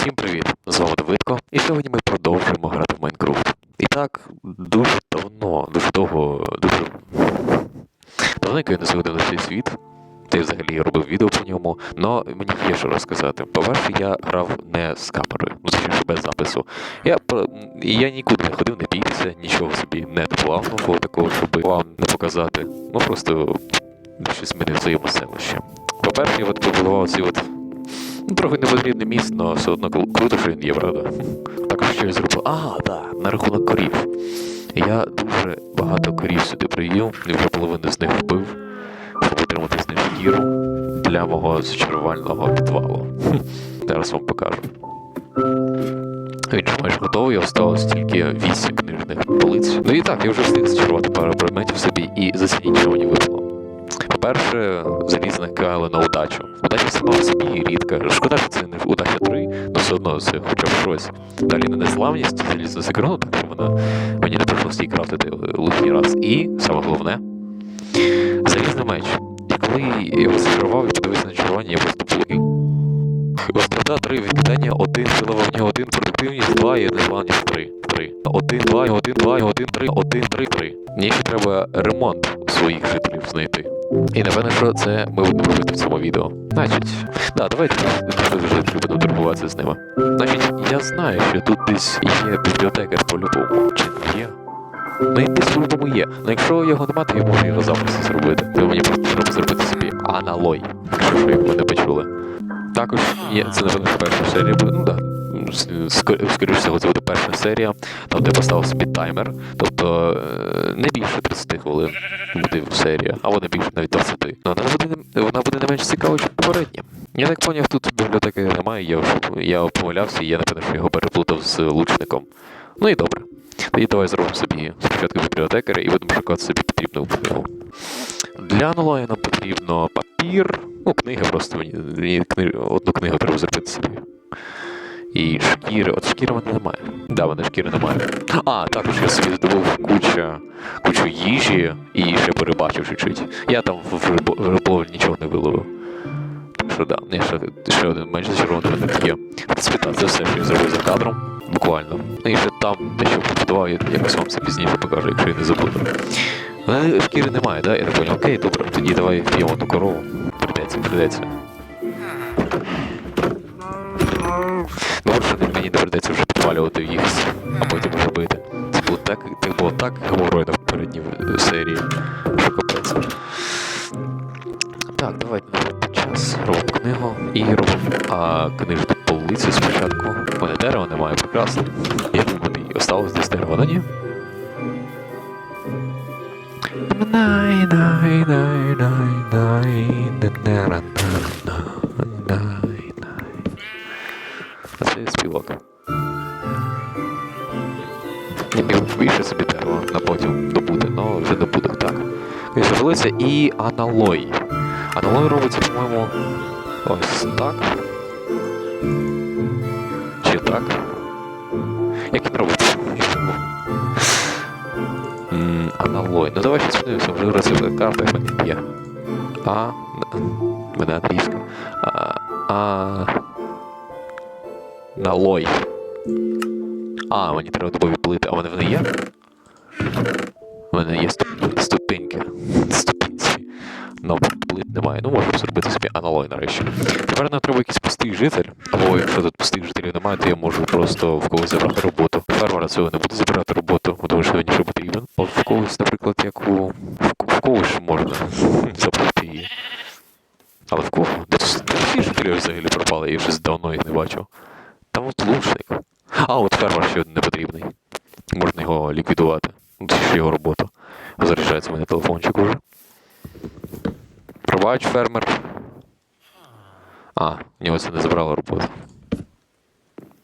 Всім привіт! З вами Давидко, і сьогодні ми продовжуємо грати в Майнкрафт. І так, дуже давно, дуже довго, дуже давненько я не заходив на цей світ. Й взагалі робив відео по ньому, але мені є що розказати. По-перше, я грав не з камерою, ну точніше без запису. Я я нікуди не ходив, не бійтеся, нічого собі не нового такого, щоб вам не показати. Ну просто щось змінив своє селище. По-перше, я от побудував ці от Ну, трохи непотрібне місце, але все одно круто, що він є, правда. Також що я зробив. А, так, на рахунок корів. Я дуже багато корів сюди привів, і вже половину з них вбив, щоб отримати з них шкіру для мого зачарувального підвалу. Зараз вам покажу. Він же майже готовий, я осталось тільки 8 книжних полиць. Ну і так, я вже встиг зачарувати пару предметів собі і зацініть, що мені випало. По-перше, залізна кайло на удачу. Удача сама в собі рідка. Шкода, що це не удача 3, але все одно це хоча б щось. Далі на незламність, залізну секрену, так що вона мені не прийшлося її крафтити лишній раз. І саме головне залізний меч. І коли я його зачарував і подивився на чарування, я просто плакав. Острота 3, відкидання 1, сила вогню 1, продуктивність 2 і незламність 3. 3. 1, 2, 1, 2, 1, 3, 1, 3, 3. Мені ще треба ремонт своїх жителів знайти. І напевно, що це ми будемо робити в цьому відео. Значить, да, давайте будемо торгуватися з ними. Значить, я знаю, що тут десь є бібліотекар по-любому. Чи є? Ну і десь по-любому є. Ну якщо його немає, то я можу його записи зробити. То мені просто треба зробити собі аналой, якщо що його не почули. Також є, це напевно перша серія буде. Ну. Да. Скоріше всього, це буде перша серія, там де поставив собі таймер, тобто е, не більше 30 хвилин буде серія, або не більше навіть 20. Ну, вона буде, вона буде не менш цікава, ніж попередня. Я так поняв, тут бібліотеки немає, я, я помилявся, і я напевно, що його переплутав з лучником. Ну і добре. Тоді давай зробимо собі спочатку бібліотекаря і будемо шукати собі потрібну книгу. Для аналогії нам потрібно папір, ну, книги просто мені, мені кни... одну книгу треба зробити собі. І шкіри. От шкіри в мене немає. Да, в мене шкіри немає. А, також я собі здобув куча, кучу їжі і ще перебачив чуть-чуть. Я там в, рибо- в риболовлі нічого не виловив. Так що да, не ще, ще один менше червоний виник є. В так, це все, що я зробив за кадром. Буквально. І ще там дещо побудував, я якось вам це пізніше покажу, якщо я не забуду. Але шкіри немає, да? Я не понял. Окей, добре, тоді давай вб'ємо ту корову. Придеться, придеться. Ну, що мені не придеться вже підпалювати їх, а потім вже бити. Це було так, це було так геморойно в попередній е, серії, що капець. Так, давайте на час робимо книгу і робимо а, книжну полицю спочатку. У мене дерева немає, прекрасно. Я думаю, осталось десь дерево, ну ні? Най, якоїсь таблиці і аналой. Аналой робиться, по-моєму, ось так. Чи так? Як він робиться? Аналой. Ну давай щось вже розібрали карта, як мені є. А. Мене англійська. А. а... Налой. А, мені треба добові плити. А в мене вони є? У мене є 100 немає. Ну, можу зробити собі аналой нарешті. Тепер нам треба якийсь пустий житель. Або якщо тут пустих жителів немає, то я можу просто в когось забрати роботу. Фермера цього не буду забирати роботу, бо тому що він ще потрібен. От в когось, наприклад, як у. В, когось можна заплатити її. Але в кого? Всі жителі взагалі пропали, я вже давно їх не бачив. Там от лучник. А, от фермер ще один не потрібний. Можна його ліквідувати. Це ж його робота. Заряджається в мене телефончик уже. Пробач, фермер. А, в нього це не забрало роботу.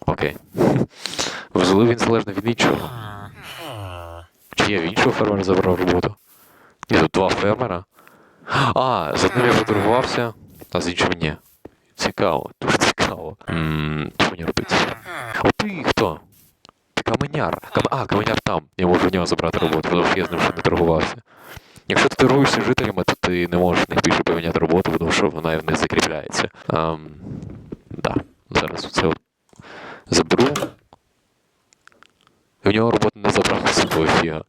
Окей. Взяли він залежно від іншого. Чи я в іншого фермера забрав роботу? Ні, тут два фермера. А, з одним я поторгувався, а з іншим ні. Цікаво, дуже цікаво. Ммм, що мені робити? О, ти хто? Ти каменяр. Кам... А, каменяр там. Я можу в нього забрати роботу, тому що я з ним ще не торгувався. Якщо ти торгуєшся жителями, то ти не можеш в них поміняти роботу, тому що вона в них закріпляється. Ем, да. Зараз це Заберу. І в нього роботу не забрали з собою фіга.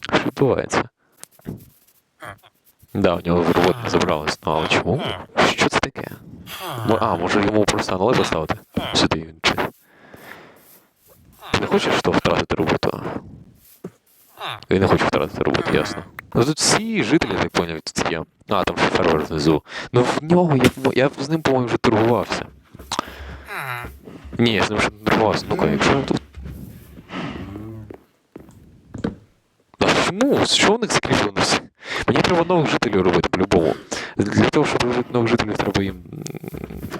Що відбувається? Да, у нього робота не забралась. Ну, але чому? Що це таке? Мо- А, може йому просто аналог поставити? Сюди він чи. Ти не хочеш що втратити роботу? Він не хоче втратити роботу, ясно. Ну тут всі жителі, так поняв, тут є. А, там фермер внизу. Ну в нього я, я з ним, по-моєму, вже торгувався. Ні, я з ним вже не торгувався. Ну-ка, якщо тут. А чому? Що у них закріплено? Мені треба нових жителів робити по-любому. Для того, щоб робити нових жителів, треба їм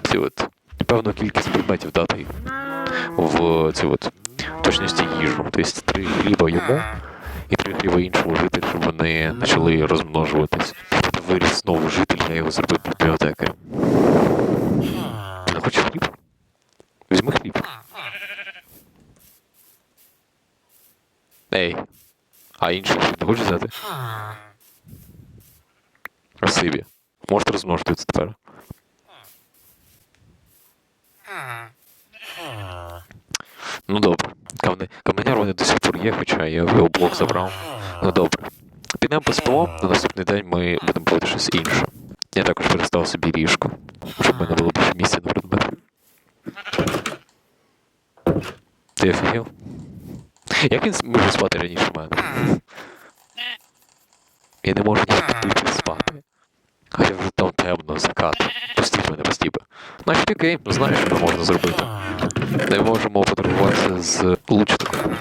ці от, певну кількість предметів дати в цю от точності їжу. Тобто три хліба йому і три хліба іншому жителю, щоб вони почали розмножуватись. Виріс новий житель, я його зробив бібліотекарем. Не хочеш хліб? Візьми хліб. Ей. А хліб не хочеш взяти? Спасибі. Можете розмножитися тепер. Ну добре. Каменяр вони до сих пор є, хоча я його блок забрав. Ну добре. Підемо поспимо, на наступний день ми будемо робити щось інше. Я також перестав собі ліжко, щоб в мене було більше місця на предмет. Ти офігел? Як він може спати раніше мене? Я не можу ніяк піти спати. Хоча вже там темно, закат. Пустіть мене, постійно. Значить, окей, знаєш, що можна зробити. Не можемо поторгуватися з лучником.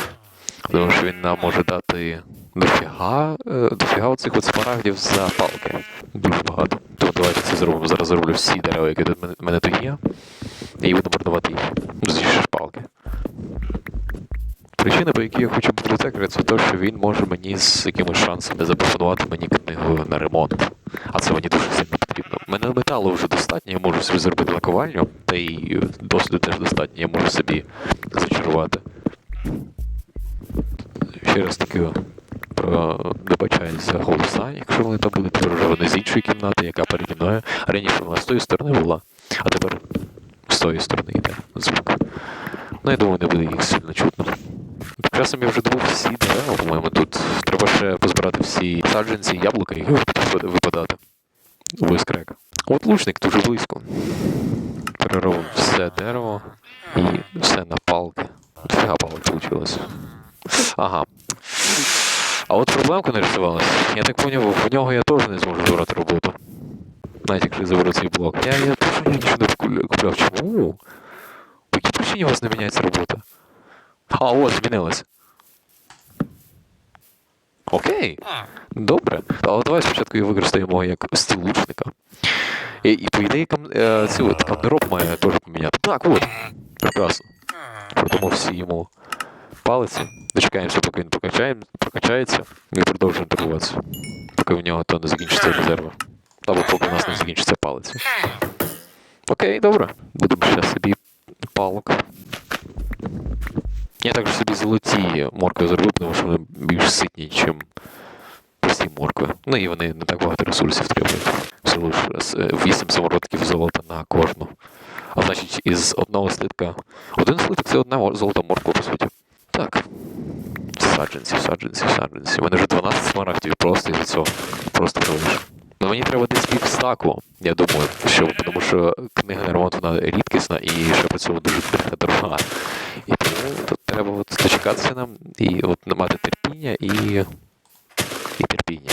Тому що він нам може дати дофіга, е, дофіга оцих смарагдів за палки. Дуже багато. Тому давайте це зробимо. Зараз зроблю всі дерева, які тут мене- тут є. І буду мордувати їх. Зі шпалки. Причина, по якій я хочу бібліотекаря, це те, що він може мені з якимось шансами запропонувати мені книгу на ремонт. А це мені дуже сильно потрібно. Мене металу вже достатньо, я можу собі зробити наковальню, та й досвіду теж достатньо, я можу собі зачарувати. Ще раз таки вибачаюсь голоса, якщо вони там будуть вже вони з іншої кімнати, яка переді мною. Раніше вона з тої сторони була, а тепер з тої сторони йде звук. Ну, я думаю, не буде їх сильно чутно. Тим часом я вже добув всі дерева, по-моєму, тут. Треба ще позбирати всі саджанці, яблука, які випадати. У безкрека. От лучник дуже близько. Переробив все дерево і все на палки. Дофіга палок вийшло. Ага. А от проблемка нарисувалась. Я так поняв, в нього я теж не зможу забрати роботу. Навіть якщо я заберу цей блок. Я, я точно я нічого не купляв. Чому? По якій причині у вас не міняється робота? А, от, змінилась. Окей. Добре. Але давай спочатку її використаємо як стіл лучника. І, і по ідеї кам, е, цю камнероб має теж поміняти. Так, от. Прекрасно. Продамо всі йому палиці. Дочекаємося, поки він прокачає, прокачається, і продовжуємо торгуватися. Поки в нього то не закінчиться резерва. Або поки у нас не закінчиться палиці. Окей, добре. Будемо ще собі палок. Я також собі золоті моркви зробив, тому що вони більш ситні, ніж прості моркви. Ну і вони не так багато ресурсів требують. Всього лише 8 самородків золота на кожну. А значить, із одного слитка. Один слиток це одна золота морква, по суті. Так. Саджанці, саджанці, саджанці. У мене вже 12 смарагдів просто із цього. Просто прилиш. Ну мені треба десь пів стаку, я думаю, що, тому що книга на ремонт вона рідкісна і ще при цьому дуже дорога. І тому тут треба от дочекатися нам і от мати терпіння і. і терпіння.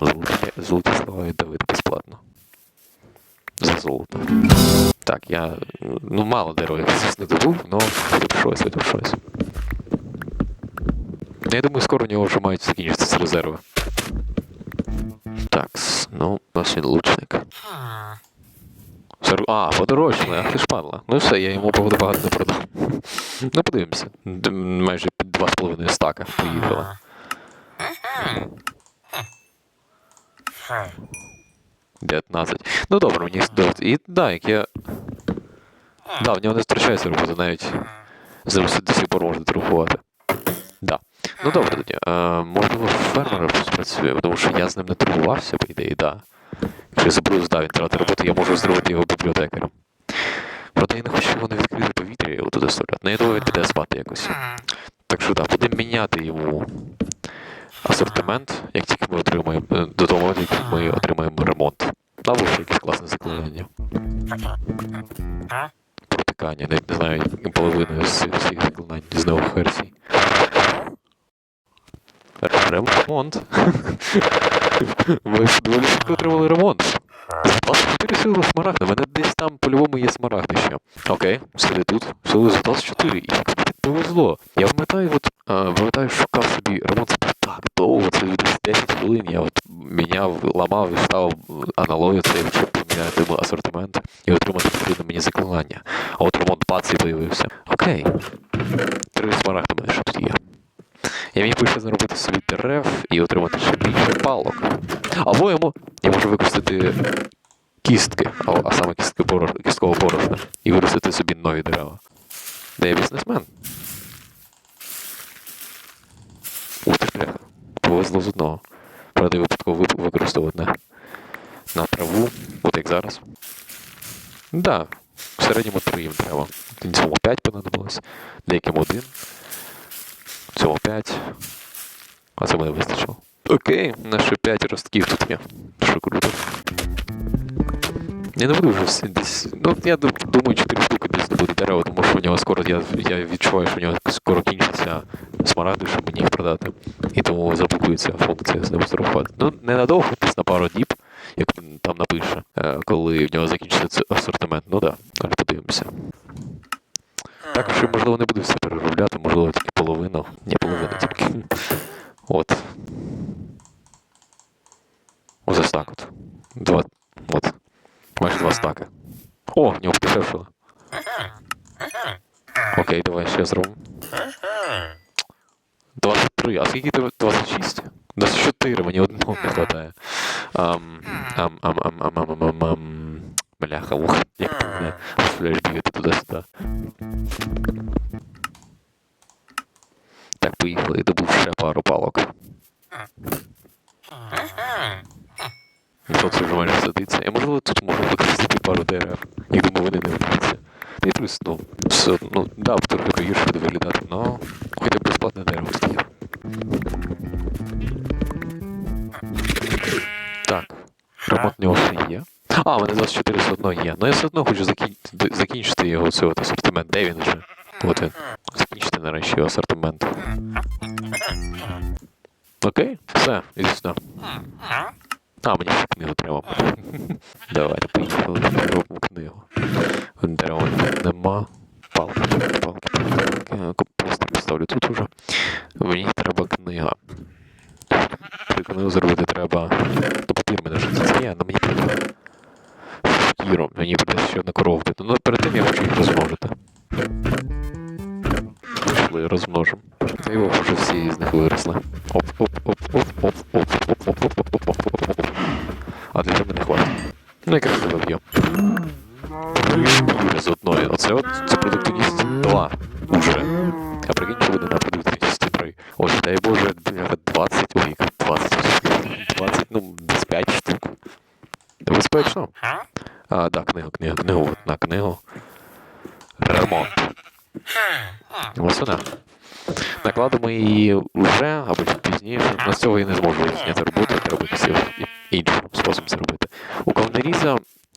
Золоті, золоті слова від Давида безплатно. За золото. Так, я. Ну, мало я звісно добув, але щось, хоч щось. Я думаю, скоро у нього вже мають закінчитися резерви. Так, ну, у нас він лучник. А, подорожчали, ах ти ж падла. Ну все, я йому походу багато не продав. Ну, подивимося. Майже під 2,5 стака поїхали. Хм. 19. Ну добре, мені І да, як я. Да, в нього не втрачається робота, навіть з до сих пор можна торгувати. Да. Ну добре тоді. Е, можливо, фермер спрацює, тому що я з ним не торгувався, по ідеї, да. Якщо я забуду, да, він втратить роботу, я можу зробити його бібліотекарем. Правда, я не хочу його на відкрите повітря його туди ставляти. Ну, я думаю, він піде спати якось. Так що так, будемо міняти йому асортимент, як тільки ми отримаємо е, до того як ми отримаємо ремонт. Або ще якесь класне заклинання. Протикання, навіть не знаю, половиною з всіх заклинань з нових версій. Ремонт. Ж доволі швидко отримали ремонт. Запас 4 сили смарагда. Мене десь там по-любому є смарагди ще. Окей, сиди тут. Сили запас 4. І повезло. Я пам'ятаю, от, а, пам'ятаю, шукав собі ремонт було так довго, це десь 10 хвилин. Я от міняв, ламав і ставив аналогію цей, щоб поміняти асортимент і отримати потрібне мені заклинання. А от ремонт бац і появився. Окей. Три смарагди мене що тут є. Я міг би ще заробити собі дерев і отримати ще більше палок. Або мо- я можу використати кістки, а, саме кістки боро, кісткового борошна, і виростити собі нові дерева. Де я бізнесмен. Ух ти, бляха. Повезло з одного. Правда, я випадково одне. На траву, от як зараз. Да, в середньому три їм треба. Цьому 5 понадобилось, деяким один. В цьому 5. А це мене вистачило. Окей, наші 5 ростків тут є. Що круто. Я не буду вже десь. Ну, я думаю, 4 штуки десь буде дерева, тому що у нього скоро я, я відчуваю, що у нього скоро кінчиться смарагди, щоб мені їх продати. І тому заблокується функція з ним торгувати. Ну, ненадовго, десь на пару діб, як там напише, е, коли в нього закінчиться асортимент. Ну так, да, подивимося. Так Також, можливо, не буду все переробляти, можливо, тільки половину. Ні, половину тільки. От. Ось ось так от. Два. От. Майже два стака. О, в нього підшевшили. Окей, давай ще зробимо. 23, а скільки тебе? 26? 24, мені одного не вистачає. Ам, ам, ам, ам, ам, ам, ам, ам. Бляха, ух, як ти мене дозволяєш бігати туди-сюди. Так, поїхали, добув ще пару палок. Ніхто це вже майже садиться. Я можливо тут можу використати пару дерев. Я думаю, вони не вдаються. Не й ну, все, ну, да, трохи гірше є, але мені треба. Шкіру, мені буде ще одна корова. Ну перед тим я хочу їх розмножити.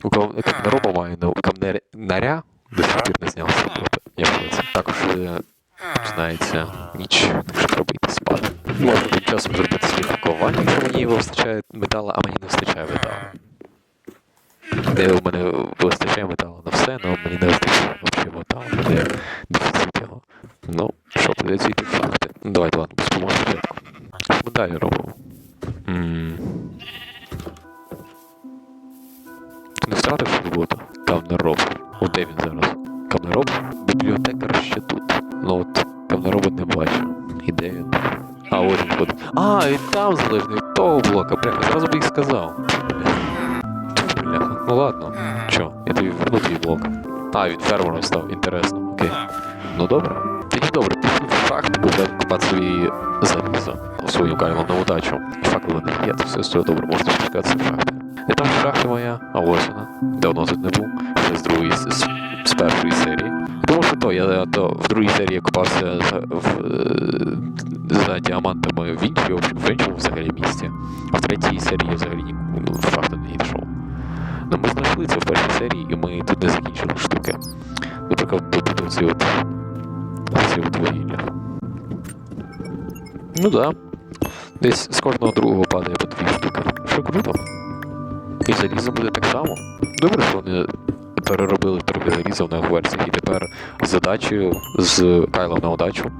У кав... кавнероба маю на камнеря до сих пір не зняв з. Я це. Також е, починається ніч, так що треба йти спати. Можна тим часом зробити слідкування, якщо мені вистачає металу, а мені не вистачає металу. Де у мене вистачає металу на все, але мені не вистачає взагалі металу, буде дефіцит його. Ну, що, придеться йти. Ну, давайте, ладно, поспимо спочатку. Що ми далі робимо? Втратив роботу? Камнероб. О, де він зараз? Камнероб? Бібліотекар ще тут. Ну от, камнероба не бачу. І де він? А, ось він ходить. А, він там залежний того блока. Бляха, зразу би їх сказав. Бляха. Ну ладно. Чо, я тобі верну твій блок. А, він фермером став, інтересно, окей. Ну добре. Тоді добре, пішли в шахту, собі залізо у свою кайловну удачу. І факели не є, то все цього добре можна спускатися в шахти. Не там шахта моя, а ось вона. Давно тут не був. Ще з другої з, з, першої серії. Тому що то, я то в другій серії я копався за, в, е, за діамантами в іншому, в іншому взагалі місці. А в третій серії я взагалі ні, ну, в шахту не йшов. Ну, ми знайшли це в першій серії, і ми тут не закінчили штуки. Наприклад, тут оці от, оці от вугілля. Ну да. Десь з кожного другого падає по дві штуки. Що круто. І залізо буде так само. Добре, що вони переробили трохи залізо в нових версіях, і тепер з задачею, з Кайлом на удачу,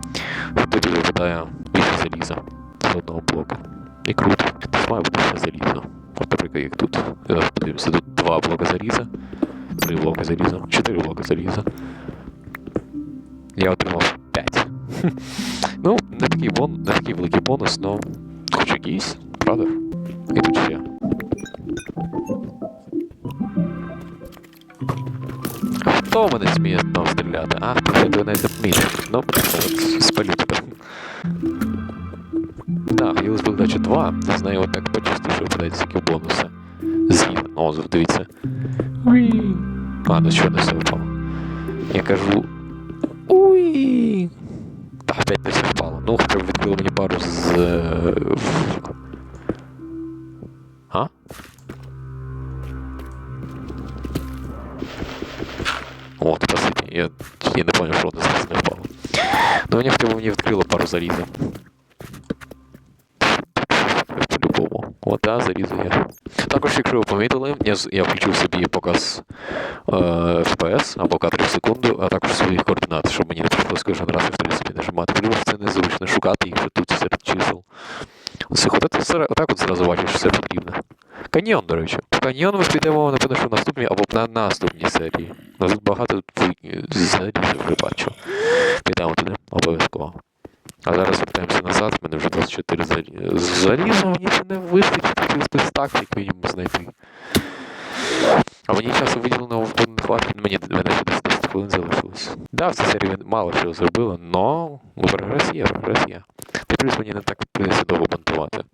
тобі випадає більше заліза з одного блоку. І круто. Тут має бути ще залізо. От, наприклад, як тут. Зараз подивимося, тут два блоки заліза, три блоки заліза, чотири блоки заліза. Я отримав 5. ну, не такий бон, не такий великий бонус, но хоч якийсь, правда? І тут ще. Хто в мене сміє там стріляти? А, ти не замінив. Ну, от спалю тебе. Так, хотілося б дачі 2, з нею отак почастіше випадають такі бонуси. Згідно. О, дивіться. Уі. А, ну що не все впало. Я кажу. Уй. Пару з. е, А? О, спасибо. Я, я не понял, що одне з не впало. Ну, мені хоча б мені відкрило пару заліза. По-любому. От, да, залізо. Також, якщо ви помітили, я, я включив собі показ е, FPS або кадри в секунду, а також своїх координат, щоб мені не прийшлося кожен раз в собі нажимати. Що це незручно шукати їх вже тут серед чисел. Все ходити отак от зразу бачиш, що все потрібно. Каньйон, до речі. Каньйон ми підемо, напевно, що в наступній або на наступній серії. Ну, тут багато залізів вже бачу. Підемо туди, обов'язково. А зараз в мене вже 24 заліза. Мені це не вистачить, хотілося б так, мінімум знайти. А мені часу виділено в не хватить, мені мене ще 10 хвилин залишилось. Да, в цій серії мало чого зробила, но прогрес є, прогрес є. Та плюс мені не так прийдеться довго монтувати.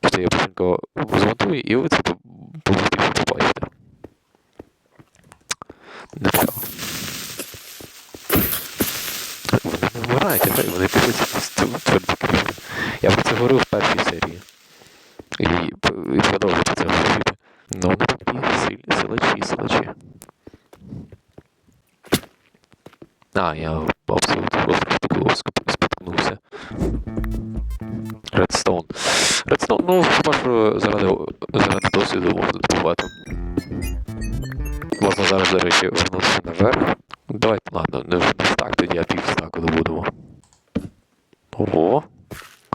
Тобто я быстренько змонтую, і ви це побачите. Нічого. Вони не вмирають, вони пишуть тверді книги. Я про це говорив в першій серії. І, продовжую про це говорити. Ну, вони такі силачі, силачі. А, я ск- споткнувся. Редстоун. Редстоун, ну, хіба що заради, заради досвіду можна. Можна зараз, до речі, вернутися наверх. Давайте, ладно, не вже не стак, тоді я пів стаку добудемо. Ого.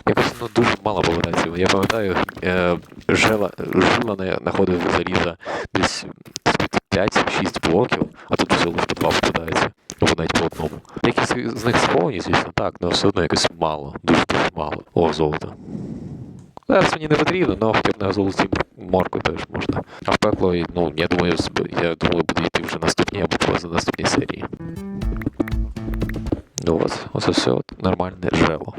Якось ну, дуже мало попадається. Я пам'ятаю, е, жила, жила не знаходив заліза десь 5-6 блоків, а тут всього лише по два попадається. Або навіть по одному. Якісь з них сховані, звісно, так, але все одно якось мало. Дуже дуже мало. О, золото. Зараз мені не потрібно, але хоча б на золоті морку теж можна. А в пекло, ну, я думаю, я думаю, буду йти вже наступні або поза наступній серії. Ну от, оце все от нормальне жерло.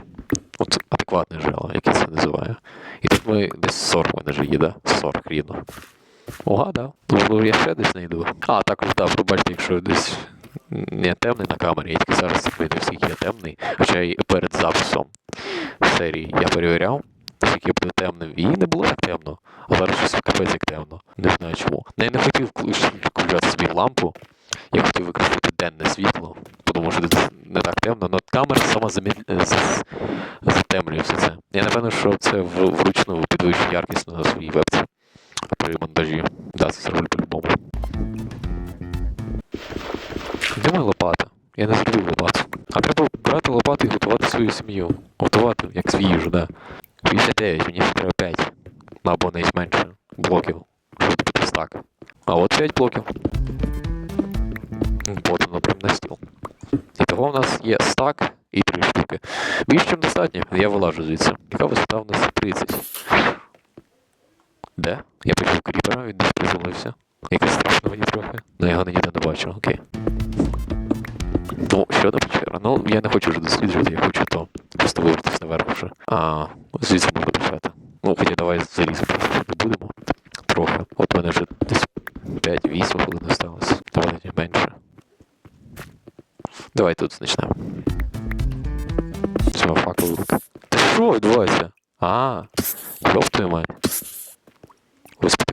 От адекватне жерло, як я це називаю. І тут ми десь 40 в мене вже є, да? 40 рівно. Ога, да. Думаю, я ще десь знайду. А, також, да, пробачте, якщо десь не темний на камері, я тільки зараз так видно, скільки я темний. Хоча й перед записом серії я перевіряв, скільки буде темним. І не було так темно. А зараз щось капець як темно. Не знаю чому. Ну, Я не хотів включати собі лампу. Я хотів використати денне світло, тому що тут не так темно, але камера сама е, затемлює все це. Я напевно, що це вручну підвищую яркість на своїй вебці при монтажі. Да, це зроблю по-любому. Де моя лопата? Я не зробив лопату. А треба брати лопату і готувати свою сім'ю. Готувати, як свій їжу, да. 59, мені ще треба 5. Ну, або навіть менше блоків, щоб бути стак. А от 5 блоків.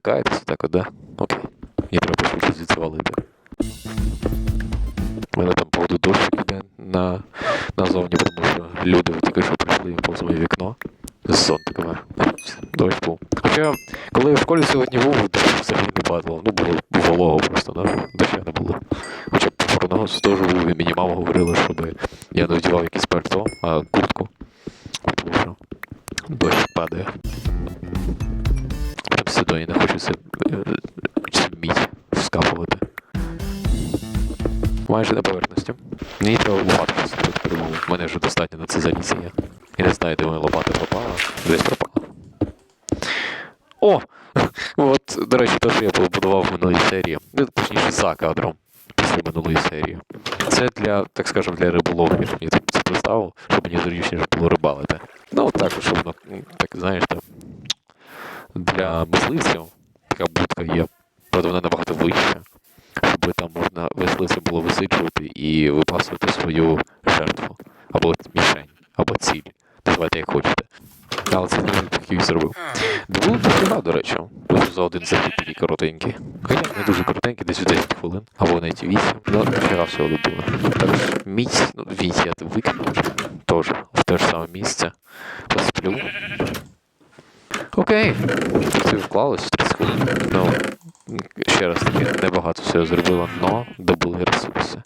Ви спотикаєтеся так от, да? Окей. Мені треба звідси валити. Те, що я побудував в минулій серії. Ну, точніше, за кадром після минулої серії. Це для, так скажемо, для риболовлі. Мені тут це поставив, щоб мені зручніше було рибалити. Ну, так, щоб воно, так знаєш, там, для мисливців така будка є. Правда, вона набагато вища щоб там можна мисливця було висиджувати і випасувати свою жертву, або мішень, або ціль. Називайте як хочете. Але це не такий зробив. Було дофіга, до речі. Дуже за один захід такий коротенький. Хоча не дуже коротенький, десь у 10 хвилин, або навіть 8. Ну, дофіга всього добило. Також міць, ну, вісь я викину вже. Теж в те ж саме місце. Посплю. Окей. Це вклалось в 30 хвилин. Ну, ще раз таки, небагато всього зробила, но добули ресурси.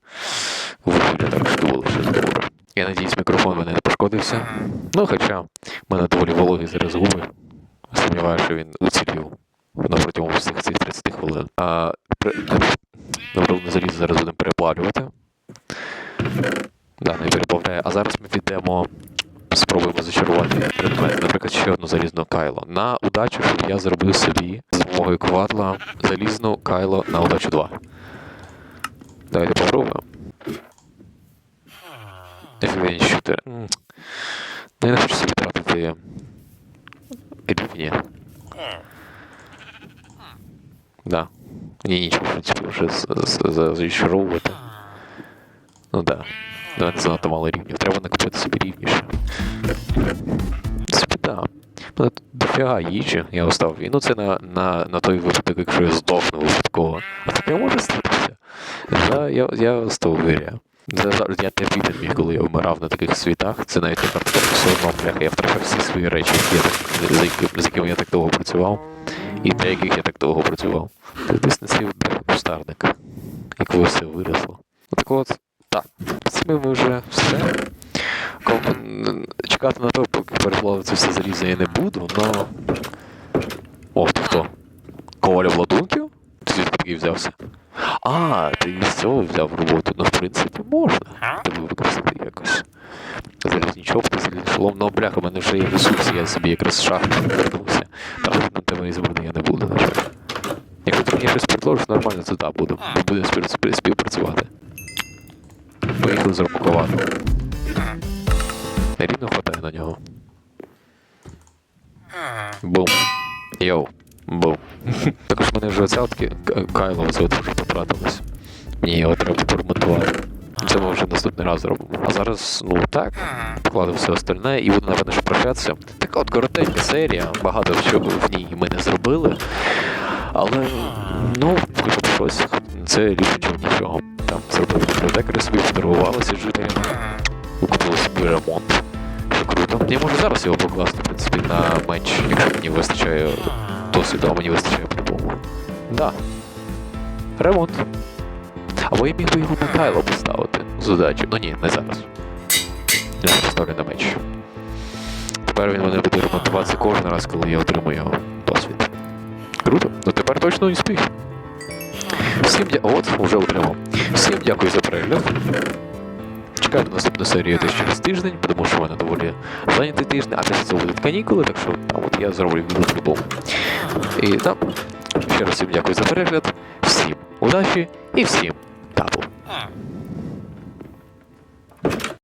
Вугілля також доволі ще добре. Я надіюсь, мікрофон мене не пошкодився. Ну, хоча в мене доволі вологий зараз губи. Сумніваюся, що він уцілів протягом всіх цих 30 хвилин. А при... Залізо зараз будемо переплавлювати. Да, не переплавляє. А зараз ми підемо спробуємо зачарувати предмет, наприклад, ще одну залізну кайло. На удачу, щоб я зробив собі з допомогою квадла залізну кайло на удачу 2. Давайте попробуємо. Ефективні шутер. Ну, я не хочу собі тратити рівні. Да. Мені нічого, в принципі, вже зачаровувати. Ну да. Давай не занадто мало рівнів. Треба накопити собі рівніше. Собі, да. Мене дофіга їжі, я оставив. І ну це на, на, на той випадок, якщо я здохну випадково. А таке може статися. Да, я, я з того виря. За- за- Я не вірен міг, коли я вмирав на таких світах. Це навіть одно, бляха, я втрачав всі свої речі, з якими я так довго працював. І для яких я так довго працював. Десь на бляха кустарник. Як ви все виросло. Так от, так, з цим ми вже все. Чекати на те, поки переплавити все залізо я не буду, но. О, хто? Коваля Владунків? Ти звідки такий взявся? А, ти з цього взяв роботу, ну в принципі можна. Тебе використати якось. Залізнічок, ти залізний шолом, ну бляха, в мене вже є ресурси, я собі якраз з шахти повернувся. Там на тебе ізбрати я не буду, на жаль. Якщо ти мені щось предложиш, нормально, то так буду. Ми будемо спів- спів- співпрацювати. Поїхали зармакувати. Рівно хватає на нього. Бум. Йоу. Бум. Також в мене вже оця от ки- к- кайло вже потратилось. Мені його треба поремонтувати. Це ми вже наступний раз зробимо. А зараз, ну так, покладемо все остальне і буду, напевно, що прощатися. Така от коротенька серія, багато чого в ній ми не зробили. Але, ну, хоча б щось, це ліпше, нічого. Там зробили бібліотекарі собі подарувалися жителям. Купили собі ремонт. Що круто. Я можу зараз його покласти, в принципі, на меч, якщо мені вистачає досвіду, а мені вистачає по-любому. Да. Ремонт. Або я міг би його на Кайло поставити з задачі. Ну ні, не зараз. Я поставлю на меч. Тепер він мене буде ремонтуватися кожен раз, коли я отримую його досвід. Круто. Ну тепер точно успіх. Всім дя... От, вже отримав. Всім дякую за перегляд. Чекаю наступну серію десь через тиждень, тому що в мене доволі зайнятий тиждень, а десь це будуть канікули, так що там от я зроблю відео по-любому. І там, ще раз всім дякую за перегляд, всім удачі і всім табу.